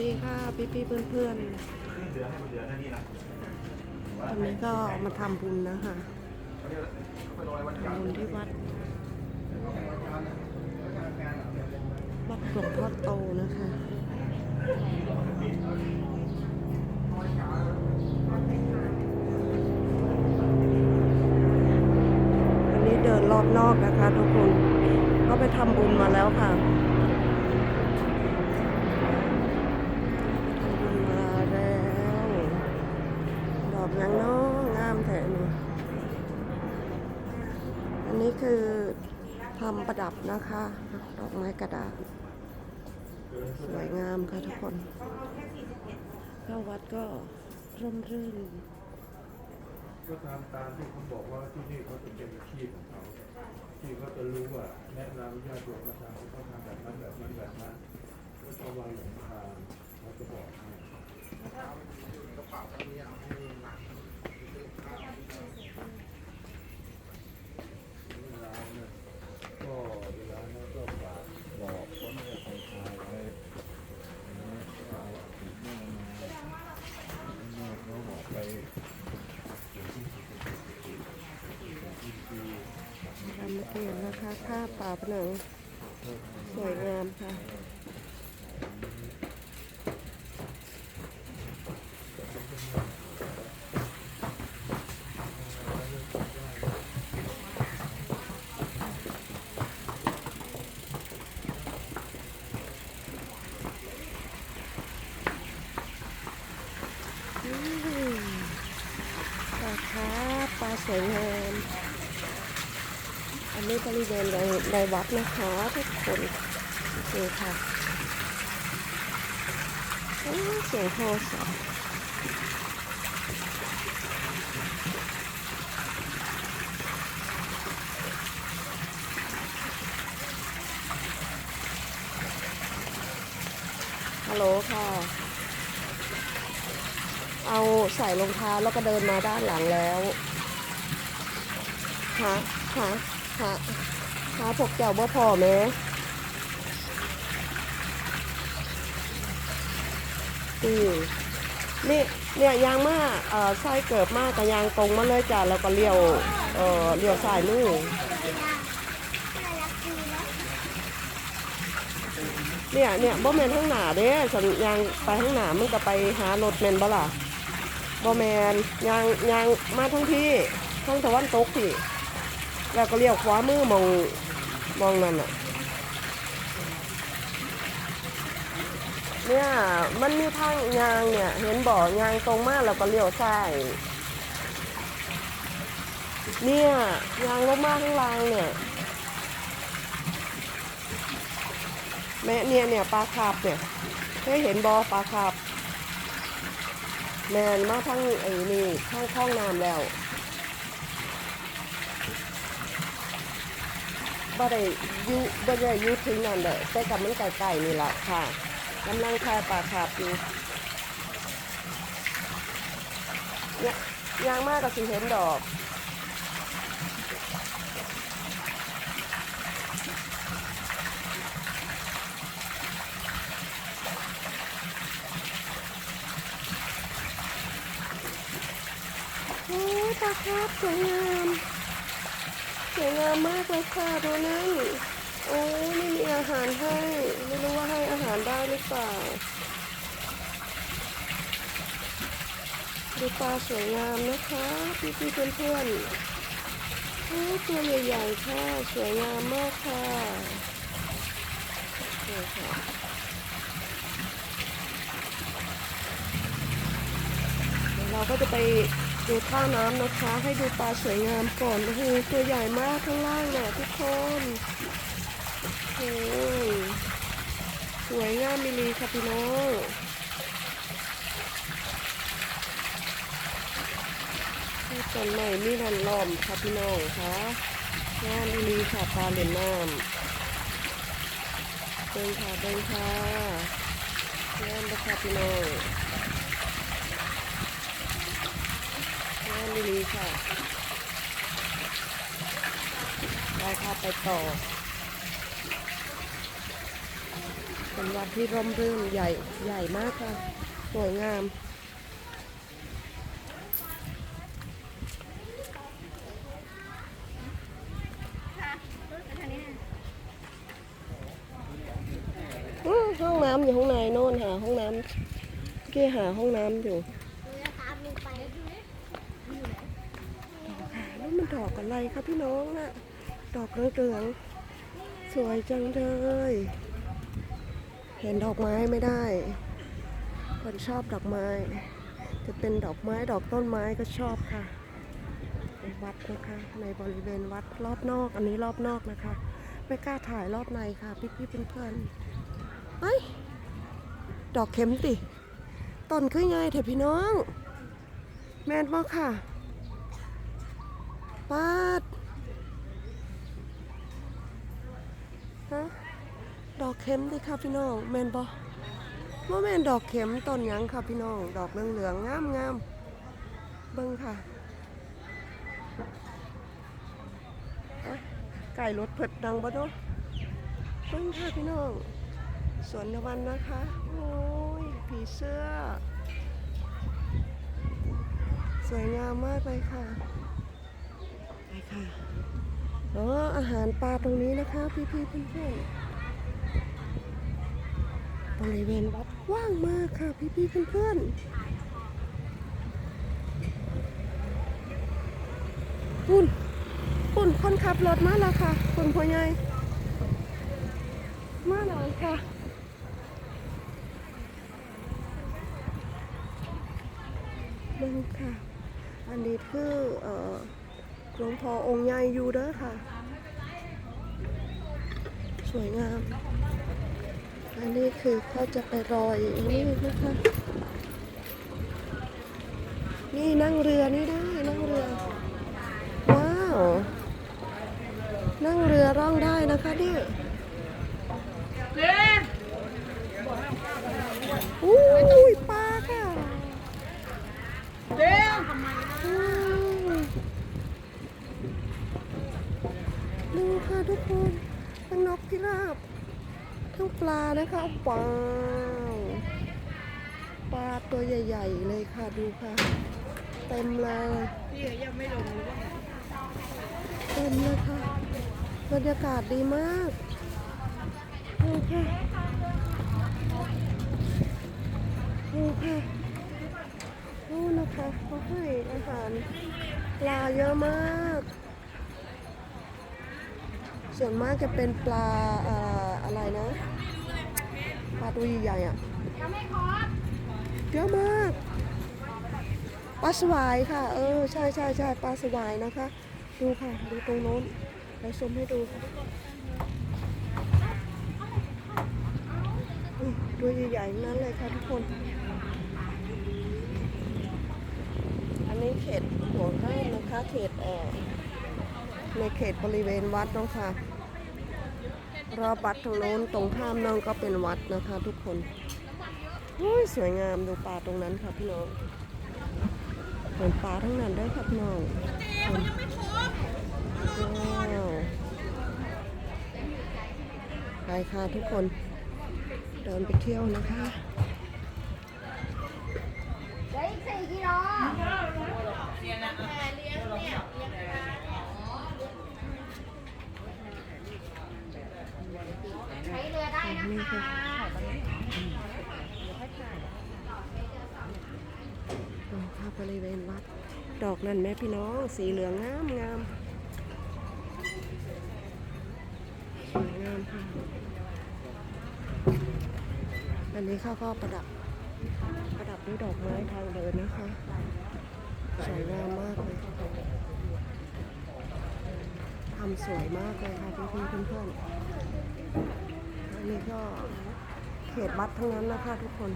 ดีค่ะพี่พี่ๆเพื่อนเหลือให้มันเหลือหน้านี่นะๆตอนนี้ก็มาทำบุญนะคะทำบุญที่วัดวัดหลวงพ่อโตนะคะอันนี้เดินรอบนอกนะคะทุกคน ก็ไปทำบุญมาแล้วค่ะ ยังน้องงามแท้นี่อันนี้คือทำประดับนะคะ ดอกไม้กระดาษ สวยงามค่ะทุกคนเข้าวัดก็ร่มรื่นก็ตามตามที่เขาบอกว่าที่นี่เขาจะเป็นอาชีพของเขาที่เขาจะรู้ว่าแนะนำญาติโยมมาทำเขาทำแบบนั้นแบบนั้นแบบนั้นก็จะวางหลงทางเขาจะบอกให้เวลาเนี่ยก็เวลานั้นก็ฝากบอกคนเนี่ยใครทายไว้นะเอาติดแม่มาแม่เขาบอกไป ทำมาเปลี่ย นะคะค่าป่าผนังสวยงามค่ะปลาคาปลาสวยงาม อันนี้บริเวณในในวัดนะคะทุกคนดูค่ะเสียงโทรศัพท์ฮัลโหลค่ะ เอาใส่รองเท้าแล้วก็เดินมาด้านหลังแล้วหาหา หาหาพวกเจ้าบ่พอไหมอืมนี่เนี่ยยางมาเอ่อไส้เกิดมากกับยางตรงมาเลยจ้ะแล้วก็เลี้ยวเอ่อเลี้ยวสายมือเนี่ยเนี่ยบ่แมนข้างหน้าเด้สัญยางไปข้างหน้ามันก็ไปหารถแมนบ่ล่ะบ่แมนยางยางมาทั้งที่ทั้งตะวันตกพี่ แล้วก็เลี้ยวขวามือมองมองนั่นอะเนี่ยมันมีทางยางเนี่ย เห็นบ่อยางตรงมากแล้วก็เลี้ยวซ้ายเนี่ยยางลงมากข้างล่างเนี่ยแม่เนี่ยเนี่ยปลาคาบเนี่ยเคยเห็นบ่ปลาคาบแมนมาทั้งไอ้นี่ข้งข้องน้ำแล้ว บ่ได้ยุบ่ได้ยุถึงนั่นแหละแต่กับมันไกลๆนี่แหละค่ะกำลังคายปลาคาบอยู่เนี่ยยางมากก็สิเห็นดอกโอ้ปลาคาบสวยงาม วยงามมากเลยค่ะดูนั่นโอ้ยไม่มีอาหารให้ ไม่รู้ว่าให้อาหารได้หรือเปล่าดูปลาสวยงามนะคะพี่พี่เพื่อนเพื่อนๆโอ้ตัวใหญ่ๆค่ะสวยงามมากค่ะนี่ค่ะเราก็จะไป ดูท่าน้ำนะคะ ให้ดูปลาสวยงามก่อนโอ้โหตัวใหญ่มากข้างล่างเนี่ยทุกคนโอ้ยสวยงามมิลีค่ะพี่น้องที่ต้นใหม่มีรันล้อมค่ะพี่น้องค่ะงามมิลีค่ะปลาเล่นน้ำเดินค่ะเดินค่ะงามนะคะพี่น้อง งานดีค่ะได้ค่ะไปต่อเป็นวัดที่ร่มรื่นใหญ่ใหญ่มากค่ะ สวยงามห้องน้ำอยู่ข้างในโน่นหาห้องน้ำกี้หาห้องน้ำอยู่แล้วมันด อกอะไรคะพี่น้องน่ะ ดอกเหลืองๆสวยจังเลย เห็นดอกไม้ไม่ได้ คนชอบดอกไม้ จะเป็นดอกไม้ดอกต้นไม้ก็ชอบค่ะในวัดนะคะ ในบริเวณวัดรอบนอก อันนี้รอบนอกนะคะ ไม่กล้าถ่ายรอบในค่ะ พี่ๆเพื่อนๆเฮ้ดอกเข็มติต้นคือไงเถอะพี่น้อง แมนบ่ค่ะ ปาดฮะดอกเข็มติค่ะพี่น้องแมนบ่ว่าแมนดอกเข็มต้นยังค่ะพี่น้อง ดอกเหลืองๆงามงามเบิ่งค่ะไก่รถเผิดดังบ่เนาะเบิ่งค่ะพี่น้องสวนตะวันนะคะ โอ้ยผีเสื้อ สวยงามมากเลยค่ะ ค่ะอ๋ออาหารปลาตรงนี้นะคะ พี่ๆเพื่อนๆบริเวณวัดกว้างมากค่ะ พี่ๆเพื่อนๆคุณคุณคนขับรถมาแล้วค่ะ คุณพ่อใหญ่มาแล้วค่ะนึงค่ะ อันนี้คือเอ่อ หลวงพ่อองค์ใหญ่อยู่เด้อค่ะ สวยงาม อันนี้คือเขาจะไปรอยนี่นะคะ นี่นั่งเรือนี่ได้นั่งเรือ ว้าว นั่งเรือร่องได้นะคะเนี่ยอุ้ยปลาค่ะ อืมดูค่ะ ทุกคนทั้งนกพิราบทั้งปลานะคะว้าวปลาตัวใหญ่ ๆ เลยค่ะดูค่ะ เต็มเลยเต็มเลยค่ะบรรยากาศดีมากดูค่ะดูค่ะนู่นนะคะเขาให้อาหารปลาเยอะมาก ส่วนมากจะเป็นปลาเอ่อะไรนะ ปลาตัวใหญ่ๆอะเยอะมากปลาสวายค่ะ เออใช่ใช่ใช่ปลาสวายนะคะ ดูค่ะ ดูตรงโน้นไปชมให้ดูค่ะตัวใหญ่ๆนั้นเลยค่ะทุกคน อันนี้เขตหัวข้านะคะ เขตเอ่อ ในเขตบริเวณวัดนะค่ะรอบวัดตรงโน้นตรงข้ามนั่นก็เป็นวัดนะคะ ทุกคนโอ้ยสวยงามดูปลาตรงนั้นค่ะพี่น้องเหมือนปลาทั้งนั้นเด้วยค่ะพี่น้องว้าวไปค่ะทุกคนเดินไปเที่ยวนะคะเหลืออีกสี่กิโลใช้เรือได้ นะคะดูค่ะบริเวณวัด ดอกนั่นแม่พี่น้อง สีเหลืองงามงามสวยงามค่ะ อันนี้เขาก็ประดับ ประดับด้วยดอกไม้ทางเดินนะคะ สวยงามมากเลยทำสวยมากเลยค่ะพี่ๆเพื่อนๆอัน นี้ก็เขตวัดทั้งนั้นนะคะทุกคน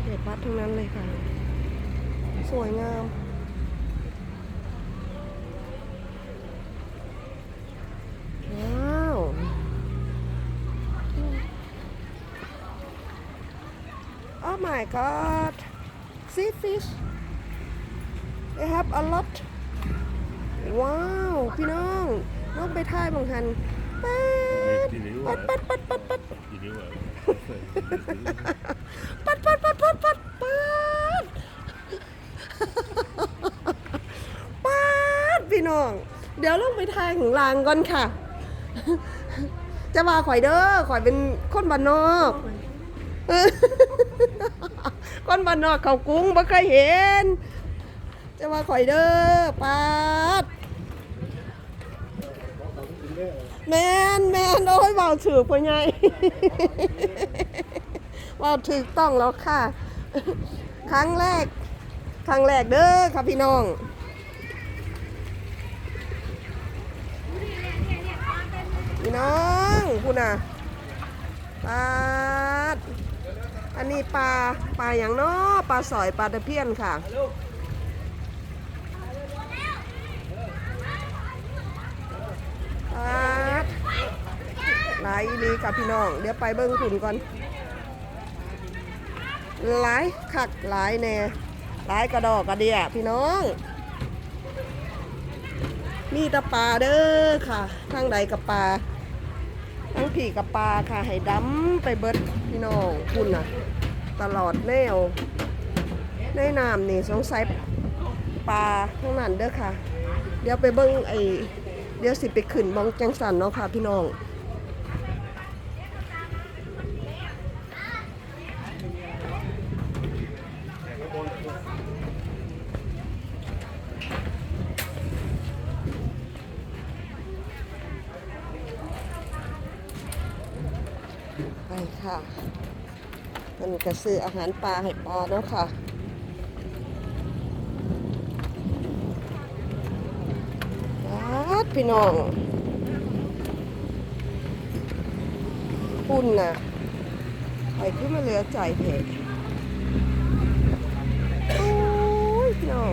เขตวัดทั้งนั้นเลยค่ะ สวยงามว้าว Oh my god see fish they have a lot ว้าว พี่น้อง น้องไปท่ายบางหันป๊าด ปัดปัดปัดปัดปัดปัดปัดปัดปัดปัดปัดปัดพี่น้อง เดี๋ยวลงไปทางของลางก่อนค่ะ จะมาข่อยเด้อข่อยเป็นคนบ้านนอกคนบ้านนอกเขากุ้งบ่เคยเห็น จะมาข่อยเด้อปัด แมนแมนโอ้ยเบาถือพ่อใหญ่เว่าถูกต้องแล้วค่ะ ครั้งแรก ครั้งแรกเด้อค่ะพี่น้องพี่น้องคุณน่ะปลาอันนี้ปลาปลาอย่างน้อปลาสอยปลาตะเพียนค่ะ ปลาดหลายอีลีค่ะพี่น้อง เดี๋ยวไปเบิ้งขุนก่อน หลายคักหลายแน่หลายกระดอกกระเดียพี่น้อง มีตะปลาเด้อค่ะทางใดกับปลาทั้งผีกับปลาค่ะ ให้ดำไปเบิดพี่น้องคุณน่ะ ตลอดแนวในน้ำนี่สงสัยปลาทั้งนั้นเด้อค่ะ เดี๋ยวไปเบิ้งไอเดี๋ยวสิไปขึ้นมองจังสันเนาะค่ะพี่น้อง ไปค่ะ มั นก็ซื้ออาหารปลาให้ปลาเนาะค่ะปาดพี่น้องปุ่นน่ะไปขึ้นมาเลือใจเพจโอ้ยพี่น้อง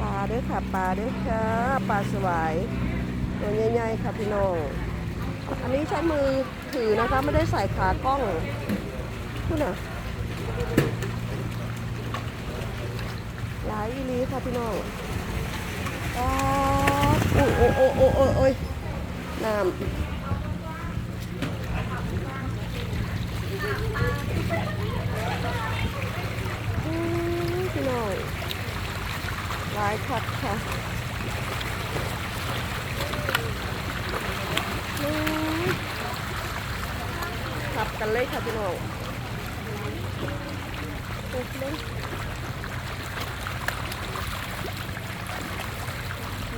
ปลาด้อค่ะปลาด้อค่ะปลาสวายตัวใหญ่ๆค่ะพี่น้อง อันนี้ใช้มือถือนะคะ ไม่ได้ใส่ขากล้องคุณน่ะหลายอีหลีค่ะพี่น้องอ๋อโอ้โอ้โอ้โอ้โอ้โอ้ยน้ำอืมพี่น้องหลายคัดค่ะ กันเลยค่ะพี่น้อง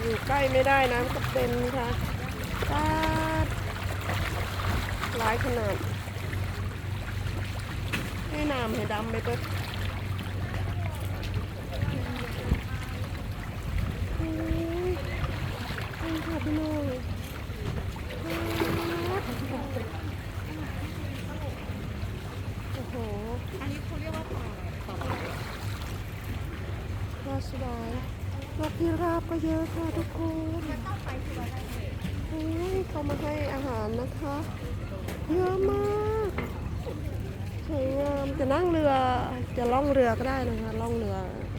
อยู่ใกล้ไม่ได้น้ำกระเด็นค่ะปาหลายขนาด ให้น้ำให้ดำไปเปิดโอ้ยนี่ค่ะพี่น้องโอ้โห อันนี้เขาเรียกว่าปลาอะไรปลาอะไร ปลา สวายนกพิราบก็เยอะค่ะทุกคนโอ้ยเขามาให้อาหารนะคะ เยอะมากสวยงามจะนั่งเรือจะล่องเรือก็ได้นะคะล่องเรือ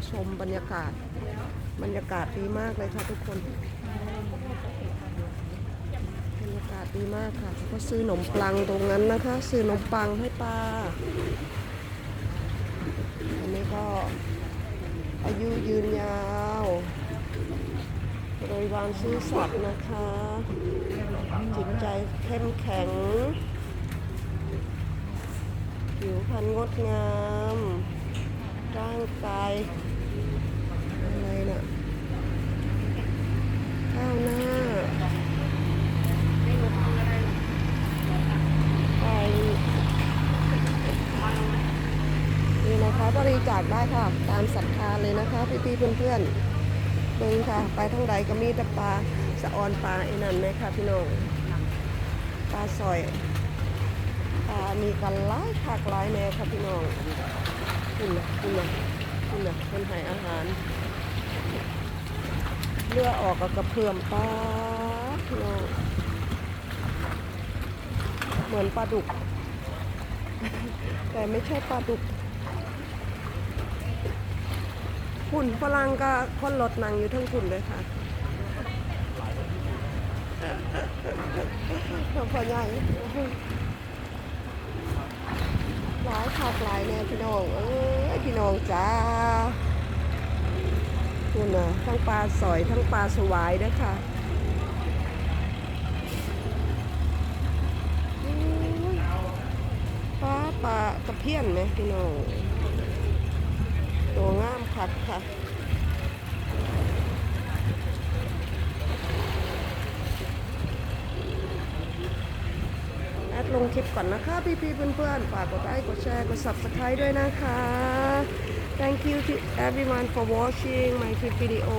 ชมบรรยากาศ บรรยากาศดีมากเลยค่ะทุกคนบรรยากาศดีมากค่ะก็ซื้อขนมปังตรงนั้นนะคะ ซื้อขนมปังให้ปลาอันนี้ก็ อายุยืนยาวบริวารซื่อสัตย์นะคะ จิตใจเข้มแข็ง ผิวพรรณงดงาม ร่างกายอะไรนะ่ะข้าวหน้าไปนี่นะคะ บริจาคได้ค่ะ ตามศรัทธาเลยนะคะ พี่ๆเพื่อนๆเบิ่งค่ะ ไปทางใดก็มีแต่ปลาสะออนปลาไอ้นั่นไหมคะพี่น้องปลาซอยปลามีกันหลายคักหลายแน่ค่ะพี่น้องคุณนะคุณนะคุณนะคนให้อาหารเลือออกกับกระเพื่อมปลาพี่น้องเหมือนปลาดุก แต่ไม่ใช่ปลาดุก หุ่นฝรั่งก็คนรถนั่งอยู่ทั้งคุณเลยค่ะพ่อใหญ่หลายขากหลายเนี่ยพี่น้องเอ้ยพี่น้องจ้าคุณน่ะทั้งปลาสอยทั้งปลาสวายเด้อค่ะปลาปลากระเพี้ยนไหมพี่น้อง งามคัดค่ะแอดลงคลิปก่อนนะคะ พี่ๆเพื่อนๆฝากกดไลค์กดแชร์กด subscribe ด้วยนะคะ thank you to everyone for watching my clip video